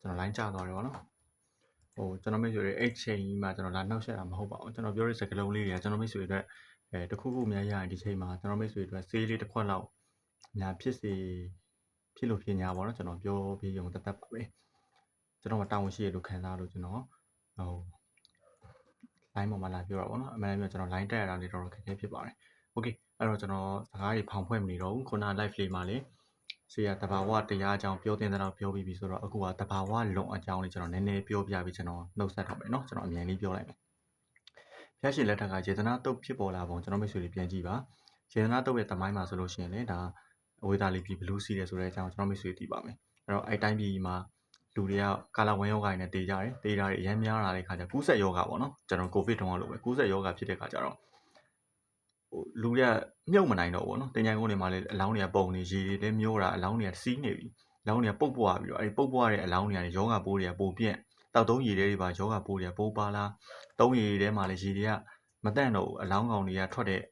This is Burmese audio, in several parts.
ကျွန်တော် line ကျသွားတယ်ပေါ့နော်ဟိုကျွန်တော်မိတ်ဆွေတွေအဲ့ချိန်ကြီးမှာကျွန်တော်လာနှောက်ရှက်တာမဟုတ်ပါဘူးကျွန်တော်ပြောတဲ့စကားလုံးလေးတွေကကျွန်တော်မိတ်ဆွေတွေအတွက်အဲတစ်ခုခုများရရင်ဒီချိန်မှာကျွန်တော်မိတ်ဆွေတွေအတွက်ဆေးလေးတစ်ခွက်လောက်ညာဖြစ်စီဖြစ်လို့ဖြစ်ညာပေါ့နော်ကျွန်တော်ပြောပြီးရုံတသက်ပါပဲကျွန်တော်မတာဝန်ရှိရလို့ခံစားလို့ကျွန်တော်ဟို line ပေါ်မှာလာပြောတာပေါ့နော်အမှန်တကယ်ကျွန်တော် line တက်ရတာလေးတော့ခက်ခဲဖြစ်ပါတယ် okay အဲ့တော့ကျွန်တော်စကားတွေဖောင်ဖွဲ့မနေတော့ဘူးခုန live လေးမှာလေ ဆေးရတဘာဝတရားအကြောင်းပြောတင်တဲ့တော့ပြောပြီးပြီဆိုတော့အခုကတဘာဝလုံအကြောင်းလေးကျွန်တော်နည်းနည်းပြောပြပြီးကျွန်တော်နှုတ်ဆက်တော့မယ်เนาะကျွန်တော်အမြင်လေးပြောလိုက်မယ်ဖျက်ရှင်လက်ထက်ကခြေတနာတုတ်ဖြစ်ပေါ်လာပုံကျွန်တော်မိတ်ဆွေတွေပြန်ကြည့်ပါခြေတနာတုတ်ရဲ့တမိုင်းမှာဆိုလို့ရှိရင်လေဒါအဝေးသားလေးပြီးဘလူးစီးတယ်ဆိုတဲ့အကြောင်းကျွန်တော်မိတ်ဆွေသိပါမယ်အဲ့တော့အဲ့တိုင်းပြည်မှာလူတွေကကာလာဝန်ယောဂါတွေနဲ့တေးကြတယ်တေးကြတယ်အများများလာတဲ့ခါကျကူးဆက်ယောဂါပေါ့နော်ကျွန်တော်ကိုဗစ်တုန်းကလို့ပဲကူးဆက်ယောဂါဖြစ်တဲ့ခါကျတော့ဟို လူတွေကမြုပ်မနိုင်တော့ဘူးပေါ့နော်တင်ကြိုင်ကုန်းတွေမှာလည်းအလောင်းတွေကပုံနေရေတွေလည်းမျိုးတာအလောင်းတွေကစီးနေပြီအလောင်းတွေကပုတ်ပွားပြီးတော့အဲဒီပုတ်ပွားတဲ့အလောင်းတွေကယောဂါပိုးတွေကပိုပြန့်တောက်သုံးရေတွေပါယောဂါပိုးတွေကပိုးပါလားသုံးရေထဲမှာလည်းရေတွေကမတန့်တော့ဘူးအလောင်းကောင်တွေကထွက်တဲ့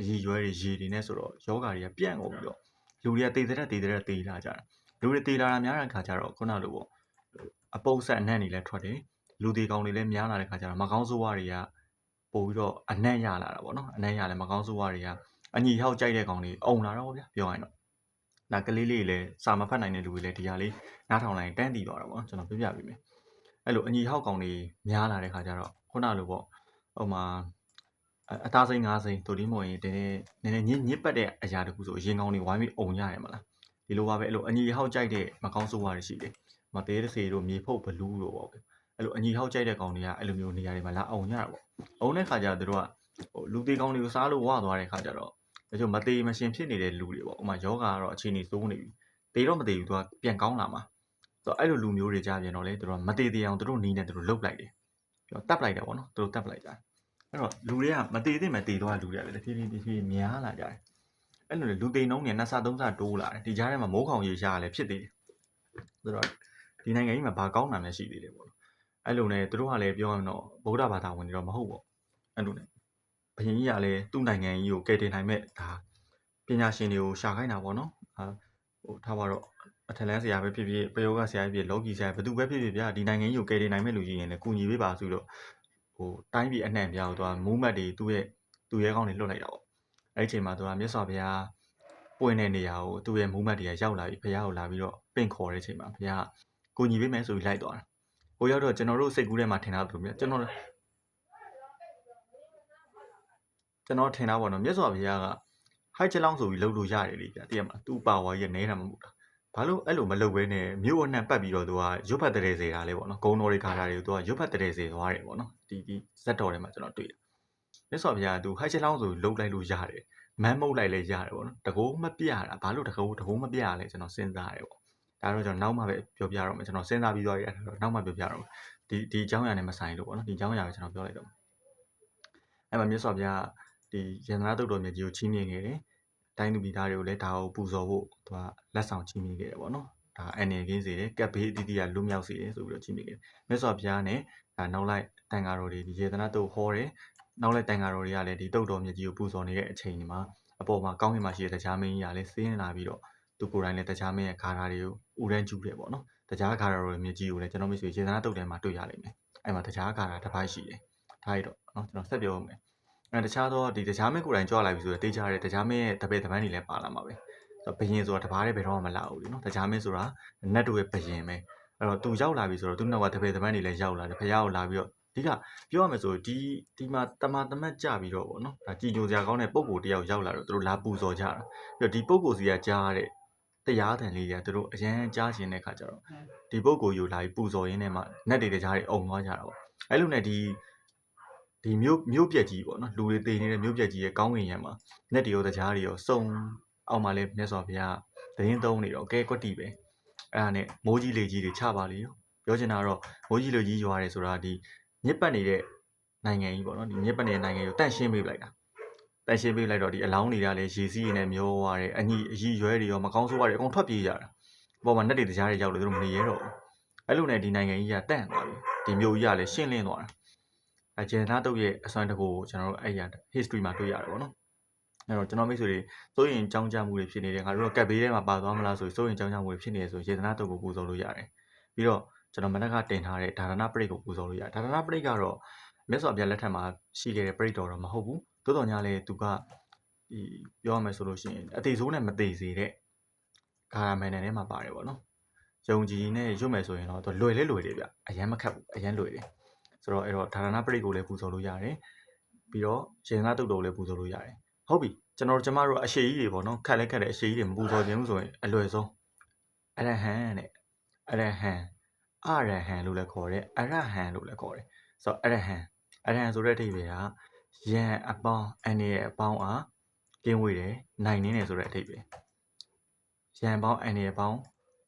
အရည်ရွယ်တွေရေတွေနဲ့ဆိုတော့ယောဂါတွေကပြန့်ကုန်ပြီးတော့လူတွေကတေးတဲ့တေးတဲ့တေးလာကြတာလူတွေတေးလာတာများတဲ့ခါကျတော့ခုနလိုပေါ့အပုပ်ဆက်အနံ့တွေလည်းထွက်တယ်လူတွေကောင်တွေလည်းများလာတဲ့ခါကျတော့မကောင်းဆိုးဝါးတွေက ပို့ပြီးတော့အနံ့ရလာတာပေါ့နော်အနံ့ရလဲမကောင်းဆိုးဝါးတွေကအညီဟောက်ကြိုက်တဲ့ကောင်တွေအုံလာတော့ဗျာပြောရရင်တော့ဒါကလေးလေးလည်းစာမဖတ်နိုင်တဲ့လူတွေလည်းဒီဟာလေးနားထောင်လိုက်တန်းတည်သွားတာပေါ့ကျွန်တော်ပြပြပေးမယ်အဲ့လိုအညီဟောက်ကောင်တွေများလာတဲ့ခါကျတော့ခုနလိုပေါ့ဟိုမှာအသားစိမ်းငါးစိမ်းတို့ဒီမို့ရင်တင်းနည်းနည်းညစ်ညစ်ပတ်တဲ့အရာတခုဆိုအရင်ကောင်တွေဝိုင်းပြီးအုံရတယ်မလားဒီလိုပါပဲအဲ့လိုအညီဟောက်ကြိုက်တဲ့မကောင်းဆိုးဝါးတွေရှိတယ်မသေးတဲ့စေတို့မြေဖုတ်ဘလူးတို့ပေါ့ အဲ့လိုအညီဟောက်ကြိုက်တဲ့ကောင်တွေကအဲ့လိုမျိုးနေရာတွေမှာလာအုံရတာပေါ့အုံတဲ့ခါကျတော့တို့ကဟိုလူသေးကောင်တွေကိုစားလို့ဝသွားတဲ့ခါကျတော့ဒါကြောင့်မသေးမရှင်ဖြစ်နေတဲ့လူတွေပေါ့ဥမာယောဂါကတော့အခြေအနေစိုးနေပြီသေးတော့မသေးဘူးသူကပြန်ကောင်းလာမှာဆိုတော့အဲ့လိုလူမျိုးတွေကြားပြန်တော့လေတို့ကမသေးသေးအောင်တို့နီးနေတို့လှုပ်လိုက်တယ်ပြောတပ်လိုက်တာပေါ့နော်တို့တပ်လိုက်ကြတယ်အဲ့တော့လူတွေကမသေးသေးမသေးတော့လူတွေကလည်းတဖြည်းဖြည်းတဖြည်းများလာကြတယ်အဲ့လိုလေလူသိန်းနှုံးနေနှစ်ဆသုံးဆတိုးလာတယ်ဒီကြားထဲမှာမိုးခေါင်ရေရှားလည်းဖြစ်သေးတယ်ဆိုတော့ဒီနိုင်ငံကြီးမှာဘာကောင်းတာမှရှိသေးတယ်ပေါ့ အဲ့လိုနဲ့တို့ကလည်းပြောရရင်တော့ဗုဒ္ဓဘာသာဝင်တွေတော့မဟုတ်ပေါ့အဲ့လိုနဲ့ဘယင်းကြီးကလည်းသူ့နိုင်ငံကြီးကိုကယ်တင်နိုင်မဲ့ဒါပညာရှင်တွေကိုရှာခိုင်းတာပေါ့နော်အာဟိုထားပါတော့အထက်လန်းဆရာပဲဖြစ်ဖြစ်ပယောဂဆရာပဲဖြစ်လောကီဆရာဘယ်သူပဲဖြစ်ဖြစ်ဗျာဒီနိုင်ငံကြီးကိုကယ်တင်နိုင်မဲ့လူကြီးရင်လည်းကူညီပေးပါဆိုတော့ဟိုတိုင်းပြည်အနှံ့ပြားကိုသူကမူးမတ်တွေသူ့ရဲ့သူ့ရဲကောင်းတွေလွတ်လိုက်တာပေါ့အဲ့ဒီအချိန်မှာသူကမြတ်စွာဘုရားပွင့်တဲ့နေရာကိုသူ့ရဲ့မူးမတ်တွေကရောက်လာပြီးဘုရားကိုလာပြီးတော့ပင့်ခေါ်တဲ့အချိန်မှာဘုရားကူညီပေးမယ်ဆိုပြီးလိုက်သွားတာ ဟိုရောက်တော့ကျွန်တော်တို့စိတ်ကူးထဲမှာထင်တာလို့မြတ်ကျွန်တော်ကျွန်တော်ထင်တာပေါ့နော်မြတ်စွာဘုရားကဟိုက်ချက်လောင်းဆိုပြီးလှုပ်လို့ရတယ်လေဗျာတကယ်မှာသူ့ပါဝါကြီးနဲတာမဟုတ်တာဘာလို့အဲ့လိုမလုပ်ဘဲနဲ့မြို့အနှံ့ပတ်ပြီးတော့သူကရွတ်ဖတ်တဲ့စေတာလေပေါ့နော်ဂုံတော်တွေခါတာတွေကိုသူကရွတ်ဖတ်တဲ့စေသွားတယ်ပေါ့နော်ဒီဒီဇက်တော်ထဲမှာကျွန်တော်တွေ့တယ်မြတ်စွာဘုရားကသူဟိုက်ချက်လောင်းဆိုလှုပ်လိုက်လို့ရတယ်မမ်းမုတ်လိုက်လဲရတယ်ပေါ့နော်တကောမပြတာဘာလို့တကောတကောမပြရလဲကျွန်တော်စဉ်းစားရတယ်ပေါ့ ဒါတော့ကျွန်တော်နောက်မှပဲပြောပြတော့မယ်ကျွန်တော်စဉ်းစားပြီးသွားရတာတော့နောက်မှပြောပြတော့ဒီဒီအကြောင်းအရာနဲ့မဆိုင်လို့ပေါ့နော်ဒီအကြောင်းအရာကိုကျွန်တော်ပြောလိုက်တော့အဲ့မှာမြတ်စွာဘုရားဒီယန္တနာတုတ်တော်မြတ်ကြီးကိုချီးမြှင့်ခဲ့တယ်တိုင်းသူပြည်သားတွေကိုလည်းဒါကိုပူဇော်ဖို့သူကလက်ဆောင်ချီးမြှင့်ခဲ့တယ်ပေါ့နော်ဒါအနေကင်းစေတယ်ကပ်ဘေးအတီးတီးကလွတ်မြောက်စေတယ်ဆိုပြီးတော့ချီးမြှင့်ခဲ့တယ်မြတ်စွာဘုရားနဲ့ဒါနောက်လိုက်တန်ဃာတော်တွေဒီယေသနာတုတ်ဟောတယ်နောက်လိုက်တန်ဃာတော်တွေကလည်းဒီတုတ်တော်မြတ်ကြီးကိုပူဇော်နေတဲ့အချိန်ဒီမှာအပေါ်မှာကောင်းကင်မှာရှိတဲ့တရားမင်းကြီးကလည်းစင်းလာပြီးတော့ သူကိုယ်တိုင်လည်းတရားမင်းရဲ့ခါရာတွေကိုဥရန်ကျူးတယ်ပေါ့နော်တရားခါရာတွေမြကြီးကိုလည်းကျွန်တော်မိတ်ဆွေခြေသနာတုတ်ထဲမှာတွေ့ရလိမ့်မယ်အဲ့မှာတရားခါရာတစ်ပိုင်းရှိတယ်ဒါရတော့နော်ကျွန်တော်ဆက်ပြောမယ်အဲတခြားသောဒီတရားမင်းကိုယ်တိုင်ကြွလာပြီဆိုတော့တေးကြတဲ့တရားမင်းရဲ့တပည့်တပန်းတွေလည်းပါလာမှာပဲဆိုတော့ဘယင်ဆိုတာတပါးတည်းဘယ်တော့မှမလာဘူးလीနော်တရားမင်းဆိုတာနတ်တို့ရဲ့ဘယင်ပဲအဲ့တော့သူရောက်လာပြီဆိုတော့သူနောက်ကတပည့်တပန်းတွေလည်းရောက်လာတယ်ဖះကိုလာပြီးတော့ဒီကပြောရမယ်ဆိုဒီဒီမှာတမတမတ်ကြပြီးတော့ဗောနော်ဒါကြည်ညိုစရာကောင်းတဲ့ပုံကိုတယောက်ရောက်လာတော့သူတို့လာပူဇော်ကြတာပြီးတော့ဒီပုံကိုစီကကြားတဲ့ တရားတန်လေးတွေကသူတို့အရန်ကြားခြင်းတဲ့ခါကျတော့ဒီပုံကိုယူလာပြီးပူဇော်ရင်းနဲ့မှနတ်တွေတကြားတွေအုံသွားကြတာဗောအဲ့လိုနဲ့ဒီဒီမြို့မြို့ပြက်ကြီးပေါ့နော်လူတွေတည်နေတဲ့မြို့ပြက်ကြီးရဲ့ကောင်းကင်ရံမှာနတ်တွေရောတကြားတွေရောစုံအောက်မှာလဲမြတ်စွာဘုရားသတင်းသုံးနေတော့ကဲကွက်တီပဲအဲ့ဒါနဲ့မိုးကြီးလေကြီးတွေချပါလေရောပြောချင်တာတော့မိုးကြီးလေကြီးရွာတယ်ဆိုတာဒီညစ်ပတ်နေတဲ့နိုင်ငံကြီးပေါ့နော်ဒီညစ်ပတ်နေတဲ့နိုင်ငံကိုတန့်ရှင်းပေးလိုက်တာ တန့်ရှင်းပေးလိုက်တော့ဒီအလောင်းတွေကလည်းရေစီးရည်နဲ့မျောသွားတယ်အညီအကြီးရွဲတွေရောမကောင်းဆိုးရတယ်အကုန်ထွက်ပြေးကြတာပေါ်မှာနှက်တွေတရားတွေရောက်လို့သူတို့မနေရတော့ဘူးအဲ့လိုနဲ့ဒီနိုင်ငံကြီးကတန့်သွားပြီဒီမျိုးကြီးကလည်းရှင်းလင်းသွားတာအဂျင်နာတုတ်ရဲ့အစွမ်းတကူကိုကျွန်တော်တို့အဲ့ရ history မှာတွေ့ရတယ်ပေါ့နော်အဲ့တော့ကျွန်တော်မိတ်ဆွေတွေစိုးရင်ကြောင်းကြမှုတွေဖြစ်နေတယ်ငါတို့ကကက်ဘေးထဲမှာပါသွားမလားဆိုစိုးရင်ကြောင်းကြမှုတွေဖြစ်နေတယ်ဆိုရေသနာတုတ်ကိုပူဇော်လို့ရတယ်ပြီးတော့ကျွန်တော်မနက်ကတင်ထားတဲ့ဒါရဏပရိတ်ကိုပူဇော်လို့ရတယ်ဒါရဏပရိတ်ကတော့မြတ်စွာဘုရားလက်ထက်မှာရှိခဲ့တဲ့ပရိတ်တော်တော့မဟုတ်ဘူး သို့တော်ညာလေသူကဒီပြောရမယ်ဆိုလို့ရှိရင်အသေးဆိုးနဲ့မသေးစေတဲ့ဂါရမန်နယ်ထဲမှာပါတယ်ပေါ့နော်ယုံကြည်နဲ့ရွတ်မယ်ဆိုရင်တော့သူလွယ်လဲလွယ်တယ်ဗျအရန်မခက်ဘူးအရန်လွယ်တယ်ဆိုတော့အဲ့တော့ဒါရဏပရိတ်ကိုလည်းပူဇော်လို့ရတယ်ပြီးတော့ရှင်သာတုတ်တော်လည်းပူဇော်လို့ရတယ်ဟုတ်ပြီကျွန်တော်တို့ကျမတို့အရှိကြီးတွေပေါ့နော်ခက်လဲခက်တဲ့အရှိကြီးတွေမပူဇော်ခြင်းဘူးဆိုရင်အလွယ်ဆုံးအရဟံတဲ့အရဟံအရဟံလို့လည်းခေါ်တယ်အရဟံလို့လည်းခေါ်တယ်ဆိုတော့အရဟံအရဟံဆိုတဲ့အဓိပ္ပာယ်က ယံအပေါင်းအနေရဲ့အပေါင်းအားကင်းဝေးတယ်နိုင်နေတယ်ဆိုတဲ့အဓိပ္ပာယ်ယံပေါင်းအနေရဲ့အပေါင်း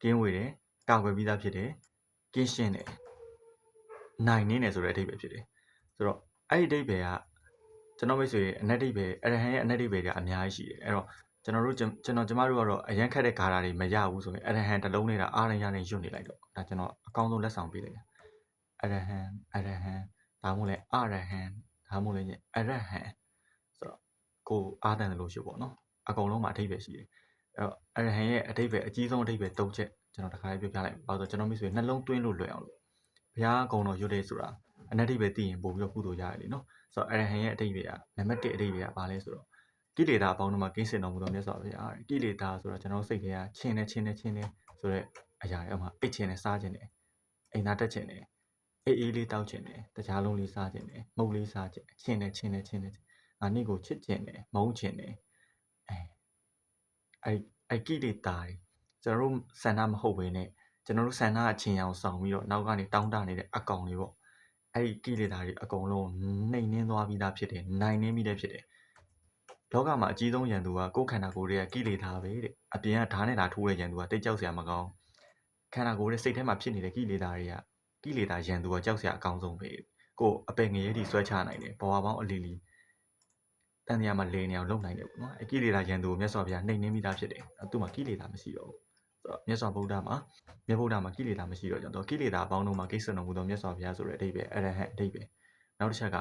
ကင်းဝေးတယ်ကာကွယ်ပြီးသားဖြစ်တယ်ကင်းရှင်းတယ်နိုင်နေတယ်ဆိုတဲ့အဓိပ္ပာယ်ဖြစ်တယ်ဆိုတော့အဲ့ဒီအဓိပ္ပာယ်ကကျွန်တော်မိတ်ဆွေအနက်အဓိပ္ပာယ်အရဟံရဲ့အနက်အဓိပ္ပာယ်ကအများကြီးရှိတယ်အဲ့တော့ကျွန်တော်တို့ကျွန်ကျွန်တော်ကျမတို့ကတော့အရန်ခက်တဲ့ဂါရာတွေမရဘူးဆိုရင်အရဟံတစ်လုံးနဲ့တာအားရရနဲ့ညွတ်နေလိုက်တော့ဒါကျွန်တော်အကောင်းဆုံးလက်ဆောင်ပေးလိုက်တာအရဟံအရဟံဒါမှမဟုတ်လဲအရဟံ ဒါမှမဟုတ်လဲအရဟံဆိုတော့ကိုအားတန်တယ်လို့ရှိပေါ့နော်အကုန်လုံးမှာအဓိပ္ပာယ်ရှိတယ်အဲ့တော့အရဟံရဲ့အဓိပ္ပာယ်အကြီးဆုံးအဓိပ္ပာယ်၃ချက်ကျွန်တော်တခါလေးပြောပြလိုက်ပါဆိုတော့ကျွန်တော်မိတ်ဆွေနှလုံးသွင်းလို့လွယ်အောင်လို့ဘုရားကုံတော်ရွတ်တယ်ဆိုတာအနက်အဓိပ္ပာယ်သိရင်ပို့ပြီးတော့ကုသိုလ်ရတယ်လीနော်ဆိုတော့အရဟံရဲ့အဓိပ္ပာယ်ကနံပါတ်1အဓိပ္ပာယ်ကဘာလဲဆိုတော့ကိလေသာအပေါင်းတို့မှာကင်းစင်တော်မူသောမြတ်စွာဘုရားကိလေသာဆိုတော့ကျွန်တော်စိတ်ထဲကချင်းနေချင်းနေချင်းနေဆိုတော့အရာတွေအမှအိတ်ချင်းနေစားခြင်းနေအိမ်သားတက်ခြင်းနေ အေးအေးလေးတောက်ခြင်းနေတကြားလုံးလေးစားခြင်းနေမုတ်လေးစားခြင်းချင်းနေချင်းနေချင်းနေငါနေ့ကိုချစ်ခြင်းနေမုန်းခြင်းနေအဲအဲအဲကိလေသာတွေကျွန်တော်တို့ဆန္ဒမဟုတ်ဘဲနဲ့ကျွန်တော်တို့ဆန္ဒအချင်းအောင်ဆောင်ပြီးတော့နောက်ကနေတောင်းတနေတဲ့အကောင်တွေပေါ့အဲ့ဒီကိလေသာတွေအကုန်လုံးနှိမ်နှင်းသွားပြီးသားဖြစ်တယ်နိုင်နှင်းပြီးတဲ့ဖြစ်တယ်လောကမှာအကြီးဆုံးရန်သူကကိုယ်ခန္ဓာကိုယ်ရဲ့ကိလေသာပဲတဲ့အပြင်ကဓာတ်နဲ့ဓာတ်ထိုးတဲ့ရန်သူကတိတ်ကြောက်စရာမကောင်းခန္ဓာကိုယ်ရဲ့စိတ်ထဲမှာဖြစ်နေတဲ့ကိလေသာတွေက ကိလေသာရန်သူကကြောက်စရာအကောင်းဆုံးပဲကိုယ်အပင်ငရဲတီဆွဲချနိုင်တယ်ဘဝပေါင်းအလီလီတန်တရားမှာလေနေအောင်လုပ်နိုင်တယ်ပေါ့နော်အကိလေသာရန်သူကိုမြတ်စွာဘုရားနှိမ်နှင်းပြီးသားဖြစ်တယ်သူ့မှာကိလေသာမရှိတော့ဘူးဆိုတော့မြတ်စွာဘုရားမှာမြတ်ဗုဒ္ဓမှာကိလေသာမရှိတော့ကြောင့်တော့ကိလေသာအပေါင်းတို့မှာကိစ္စတော်မူသောမြတ်စွာဘုရားဆိုတဲ့အဓိပ္ပာယ်အရဟံအဓိပ္ပာယ်နောက်တစ်ချက်က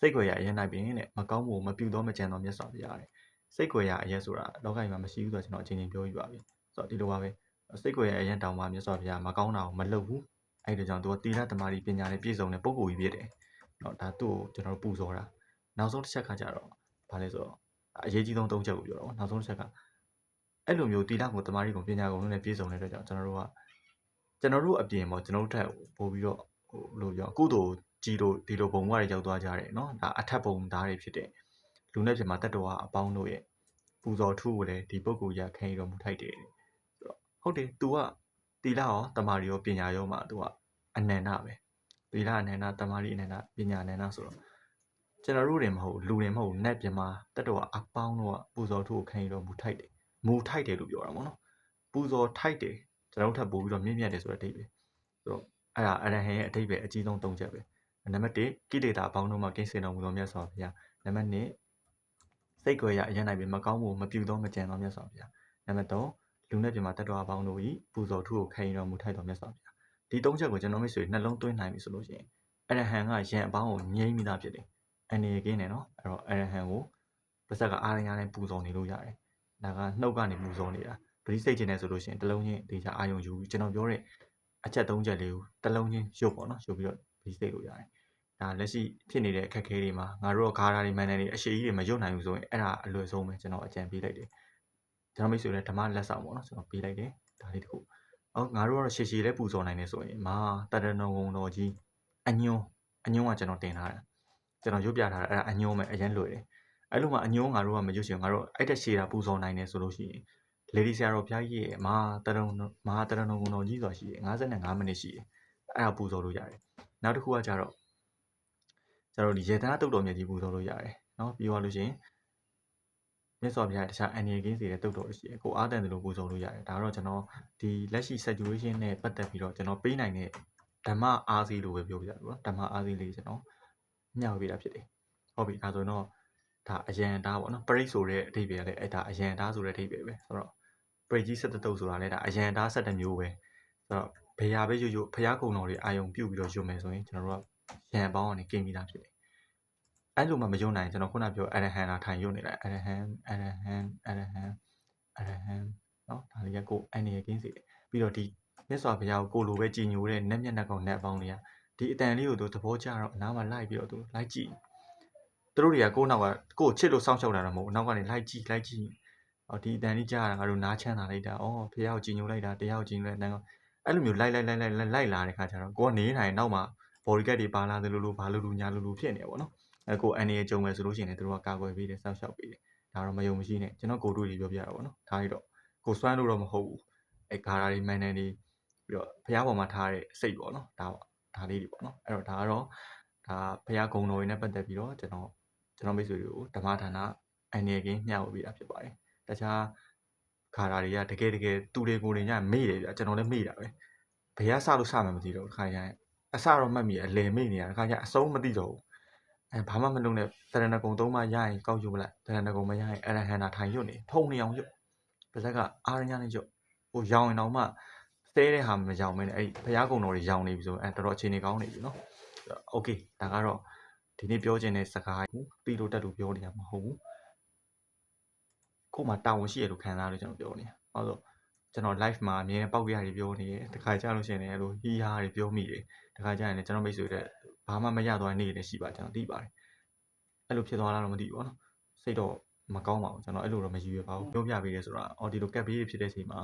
စိတ်ွယ်ရအရင်နိုင်ပင်တဲ့မကောင်းမှုမပြုသောမကြံသောမြတ်စွာဘုရားတဲ့စိတ်ွယ်ရအရင်ဆိုတာလောကကြီးမှာမရှိဘူးဆိုတော့ကျွန်တော်အချိန်ချင်းပြောပြပါပြီဆိုတော့ဒီလိုပါပဲစိတ်ွယ်ရအရင်တောင်မှမြတ်စွာဘုရားမကောင်းတာကိုမလုပ်ဘူး အဲ့ဒါကြောင့်သူကသီလသမารီပညာနဲ့ပြည့်စုံတဲ့ပုဂ္ဂိုလ်ကြီးဖြစ်တယ်เนาะဒါသူ့ကိုကျွန်တော်တို့ပူဇော်တာနောက်ဆုံးတစ်ချက်ကကြတော့ဘာလဲဆိုတော့အရေးကြီးဆုံးသုံးချက်ကိုပြောတော့နောက်ဆုံးတစ်ချက်ကအဲ့လိုမျိုးတီလာကိုတမာရီကိုပညာကုန်နဲ့ပြည့်စုံတဲ့အတွက်ကြောင့်ကျွန်တော်တို့ကကျွန်တော်တို့အပြင်ပေါ့ကျွန်တော်တို့ထက်ပို့ပြီးတော့ဟိုလို့ပြောကုသိုလ်ကြီးတို့ဒီလိုဘုံဘဝတွေရောက်သွားကြတယ်เนาะဒါအထက်ဘုံသားတွေဖြစ်တဲ့လူနဲ့ဖြစ်မှာတတ္တဝါအပေါင်းတို့ရဲ့ပူဇော်ထုကိုလည်းဒီပုဂ္ဂိုလ်ရခံရတော်မူထိုက်တယ်ဆိုတော့ဟုတ်တယ် तू က တီလာရောတမာရီရောပညာရောမှာ तू ကအနန္တပဲတီလာအနန္တတမာရီအနန္တပညာအနန္တဆိုတော့ကျွန်တော်တို့တွေမဟုတ်လူတွေမဟုတ်နတ်ပြမတတ္တဝါအပေါင်းတို့ကပူဇော်ထုကိုခံရတော်မူထိုက်တယ်မူထိုက်တယ်လို့ပြောတာပေါ့နော်ပူဇော်ထိုက်တယ်ကျွန်တော်တို့ထပ်ပို့ပြီးတော့မြင့်မြတ်တယ်ဆိုတဲ့အဓိပ္ပာယ်ဆိုတော့အဲ့ဒါအရဟံရဲ့အဓိပ္ပာယ်အကြီးဆုံး၃ချက်ပဲနံပါတ်1ကိလေသာအပေါင်းတို့မှာကင်းစင်တော်မူသောမြတ်စွာဘုရားနံပါတ်2စိတ်ကြွယ်ရအရင်နိုင်ပြီမကောင်းမှုမပြူသောမကြံသောမြတ်စွာဘုရားနံပါတ်3 လူနဲ့ပြမတတ္တဝါအပေါင်းတို့၏ပူဇော်ထုကိုခံရတော်မူထိုက်တော်မြတ်စွာဘုရားဒီ၃ချက်ကိုကျွန်တော်မိတ်ဆွေနှလုံးသွင်းနိုင်ပြီဆိုလို့ရှိရင်အရဟံကယံအပေါင်းကိုငြိမ့်မိသားဖြစ်တယ်အနေကင်းတယ်နော်အဲ့တော့အရဟံကိုပါဇက်ကအာရညာနဲ့ပူဇော်နေလို့ရတယ်ဒါကနှုတ်ကနေပူဇော်နေတာပရိစိတ်ချင်းနဲ့ဆိုလို့ရှိရင်တလုံးချင်းဒေချာအာယုံယူကျွန်တော်ပြောတဲ့အချက်၃ချက်လေးကိုတလုံးချင်းရုပ်ပေါ့နော်ရုပ်ပြီးတော့ပရိစိတ်လို့ရတယ်ဒါလက်ရှိဖြစ်နေတဲ့အခက်အခဲတွေမှာငါတို့ကဂါရာတွေမှန်တယ်တွေအရှိကြီးတွေမရုပ်နိုင်ဘူးဆိုရင်အဲ့ဒါအလွယ်ဆုံးပဲကျွန်တော်အကြံပေးလိုက်တယ် ကျွန်တော်မိတ်ဆွေလည်းဓမ္မလက်ဆောင်ပေါ့နော်ကျွန်တော်ပေးလိုက်တယ်ဒါလေးတခုအော်ငါတို့ကတော့ရှည်ရှည်လေးပူဇော်နိုင်နေဆိုရင်မာတတနုံုံတော်ကြီးအညွန်းအညွန်းကကျွန်တော်တင်ထားတာကျွန်တော်ရုပ်ပြထားတာအဲ့ဒါအညွန်းပဲအရင်လွယ်တယ်အဲ့လိုမှအညွန်းငါတို့ကမရွတ်ရှင်ငါတို့အဲ့တက်ရှည်တာပူဇော်နိုင်နေဆိုလို့ရှိရင်လေဒီဆရာတော်ဘုရားကြီးရဲ့မာတတနုံမာတတနုံုံတော်ကြီးဆိုတာရှိတယ်55မိနစ်ရှိတယ်အဲ့ဒါပူဇော်လို့ရတယ်နောက်တစ်ခုကကြတော့ကျွန်တော်ဒီယေသနာတုတ်တော်မြတ်ကြီးပူဇော်လို့ရတယ်နော်ပြီးသွားလို့ရှိရင် မြတ်စွာဘုရားတခြားအန်ရီကင်းစီတဲ့တုတ်တော်ရှိတယ်ကိုအားတန်တယ်လို့ပူဇော်လို့ရတယ်ဒါတော့ကျွန်တော်ဒီလက်ရှိ situation နဲ့ပတ်သက်ပြီးတော့ကျွန်တော်ပေးနိုင်တဲ့ဓမ္မအားစီလို့ပဲပြောပြရပါတော့ဓမ္မအားစီလေးကျွန်တော်မျှဝေပေးတာဖြစ်တယ်ဟုတ်ပြီဒါဆိုတော့ဒါအယံတားပေါ့နော်ပရိတ်ဆိုတဲ့အဓိပ္ပာယ်ကလည်းအဲ့ဒါအယံတားဆိုတဲ့အဓိပ္ပာယ်ပဲဆိုတော့ပရိတ်ကြီးဆက်တုတ်ဆိုတာလည်းဒါအယံတားဆက်တစ်မျိုးပဲဆိုတော့ဘယ်ဟာပဲရွရွဖျားကုံတော်တွေအာယုံပြုတ်ပြီးတော့ရွမယ်ဆိုရင်ကျွန်တော်တို့ကရန်ပေါင်းကနေกินပြီးသားဖြစ်တယ် အဲ့လိုမှမယုံနိုင်ကျွန်တော်ခုနပြောအရဟံလာထိုင်ယုံနေလိုက်အရဟံအရဟံအရဟံအရဟံနော်ဒါတွေကကိုအနေရကင်းစေတယ်ပြီးတော့ဒီမြတ်စွာဘုရားကိုကိုလိုပဲကြည်ညိုတဲ့နတ်မျက်နှာကောင်နဲ့အပေါင်းတွေကဒီအတန်လေးကိုသူသဘောကျတော့အနားမှာလိုက်ပြီးတော့သူလိုက်ကြည့်သူတို့တွေကကိုနောက်ကကိုချစ်လို့စောင့်ရှောက်တာတော့မဟုတ်နောက်ကနေလိုက်ကြည့်လိုက်ကြည့်အော်ဒီအတန်လေးကြားရတာငါတို့နားချမ်းသာလိုက်တာအော်ဘုရားကိုကြည်ညိုလိုက်တာတရားကိုကြည်ညိုလိုက်တာအဲ့လိုမျိုးလိုက်လိုက်လိုက်လိုက်လိုက်လာတဲ့ခါကျတော့ကိုကနေနိုင်နောက်မှာ body gate တွေပါလာတယ်လို့လို့ဘာလို့လို့ညာလို့လို့ဖြစ်နေပါဘောနော် အဲကိုအန်ရီကြုံမယ်ဆိုလို့ရှိရင်လည်းသူတို့ကကာကွယ်ပေးတယ်စောင့်ရှောက်ပေးတယ်ဒါတော့မယုံမရှိနဲ့ကျွန်တော်ကိုတို့တွေပြောပြတာပေါ့နော်ထားလိုက်တော့ကိုစွမ်းလို့တော့မဟုတ်ဘူးအဲဂါရာတွေမန်နန်တွေပြီးတော့ဘုရားပေါ်မှာထားတဲ့စိတ်ပေါ့နော်ဒါပေါ့ဒါလေးတွေပေါ့နော်အဲ့တော့ဒါကတော့ဒါဘုရားဂုံတော်တွေနဲ့ပတ်သက်ပြီးတော့ကျွန်တော်ကျွန်တော်မိတ်ဆွေတွေကိုဓမ္မဌာနအန်ရီကင်းမျှဝေပေးတာဖြစ်ပါတယ်တခြားဂါရာတွေကတကယ်တကယ်သူတွေကိုယ်တွေညမေ့တယ်ဗျကျွန်တော်လည်းမေ့တာပဲဘယ်ကစလို့စမှမသိတော့ဘူးခါရရင်အစတော့မှတ်မိရအလေမိနေရတခါကျအဆုံးမသိတော့ဘူး အဲဘာမှမလုပ်နဲ့တရဏဂုံသုံးမှရရင်ကောက်ယူမလိုက်တရဏဂုံမရရင်အရဟန္တာထိုင်ရွတ်နေထုံနေအောင်ရွတ်ပါဇက်ကအာရညနဲ့ရွတ်ဟိုရောင်ရင်တော့မှသဲတဲ့ဟာမရောင်မင်းအဲ့ဘုရားကုံတော်တွေရောင်နေပြီဆိုအဲတော်တော်အခြေအနေကောင်းနေပြီနော်โอเคဒါကတော့ဒီနေ့ပြောချင်တဲ့စကားကိုပြီးလို့တက်လို့ပြောနေတာမဟုတ်ဘူးကို့မှာတာဝန်ရှိရလို့ခံစားလို့ကျွန်တော်ပြောနေတာဟုတ်ဆိုကျွန်တော် live မှာအမြဲပောက်ပြရတွေပြောနေတယ်တခါကြာလို့ရှိရင်လည်းအဲ့လိုဟီးဟာတွေပြောမိတယ် တခါကျရင်လည်းကျွန်တော်မိတ်ဆွေတွေ ဘာမှမရသွားတဲ့နေ့တွေရှိပါကျွန်တော်သိပါတယ်အဲ့လိုဖြစ်သွားလားတော့မသိဘူးပေါ့နော်စိတ်တော့မကောင်းပါဘူးကျွန်တော်အဲ့လိုတော့မယူရပါဘူးပြောပြပေးရဲဆိုတာအော်ဒီလိုကက်ဘေးတွေဖြစ်တဲ့အချိန်မှာ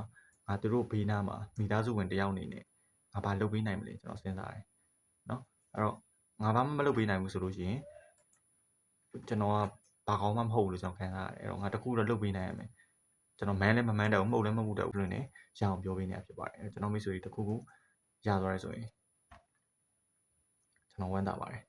ငါတို့တို့ဘေးနားမှာမိသားစုဝင်တယောက်အနေနဲ့ငါဘာလုပ်ပေးနိုင်မလဲကျွန်တော်စဉ်းစားတယ်နော်အဲ့တော့ငါဘာမှမလုပ်ပေးနိုင်ဘူးဆိုလို့ရှိရင်ကျွန်တော်ကဘာကောင်းမှမဟုတ်ဘူးလို့ကျွန်တော်ခံစားရတယ်အဲ့တော့ငါတခုတော့လုပ်ပေးနိုင်ရမယ်ကျွန်တော်မန်းလည်းမမန်းတော့ဘူးမှုတ်လည်းမမှုတ်တော့ဘူးလို့နေရအောင်ပြောပေးနေရဖြစ်ပါတယ်ကျွန်တော်မိတ်ဆွေတွေတခုခုရသွားရဲဆိုရင် ကျွန်တော်ဝမ်းသာပါတယ်